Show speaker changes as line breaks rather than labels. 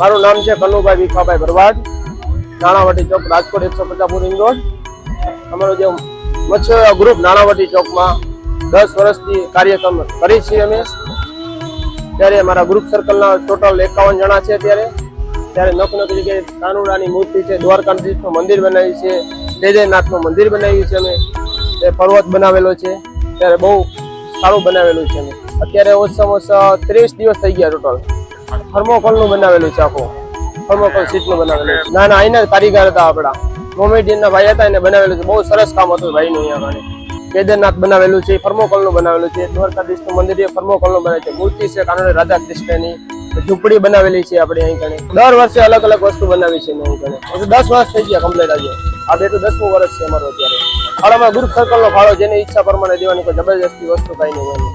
મારું નામ છે કનુભાઈ વિખાભાઈ ભરવાડ નાણાવટી ચોક રાજકોટ એકસો પચાસ રિંગ રોડ અમારો જે મત્સ્ય ગ્રુપ નાણાવટી ચોકમાં દસ વર્ષથી કાર્યક્રમ કરી છીએ અમે. ત્યારે અમારા ગ્રુપ સર્કલના ટોટલ એકાવન જણા છે ત્યારે ત્યારે નખ નખ જગ્યાએ કાનુડાની મૂર્તિ છે, દ્વારકાધીશનું મંદિર બનાવ્યું છે, જયજયનાથનું મંદિર બનાવ્યું છે અમે. એ પર્વત બનાવેલો છે, ત્યારે બહુ સારું બનાવેલું છે અમે. અત્યારે ઓછામાં ઓછા ત્રીસ દિવસ થઈ ગયા ટોટલ થર્મોકોલનું બનાવેલું છે આખું. થર્મોકોલ સીટનું બનાવેલું છે. ના ના, અહીંના કારીગર હતા આપણા. મોમેડિયનના ભાઈ હતા, એને બનાવેલું છે. બહુ સરસ કામ હતું ભાઈનું અહીંયા આગળ. કેદારનાથ બનાવેલું છે થર્મોકોલનું બનાવેલું છે. દ્વારકાધીશનું મંદિર એ થર્મોકોલનું બનાવે છે. મૂર્તિ છે કાનોડે રાધા કૃષ્ણની ઝૂંપડી બનાવેલી છે આપણે અહીં કણે દર વર્ષે અલગ અલગ વસ્તુ બનાવી છે અહીં કણે દસ વર્ષ થઈ ગયા કમ્પ્લીટ આજે. આ બે તો દસમું વર્ષ છે અમારું અત્યારે. ફાળામાં ગ્રુપ સર્કલનો ફાળો જેની ઈચ્છા પ્રમાણે દેવાની કોઈ જબરજસ્તી વસ્તુ કાંઈ નહીં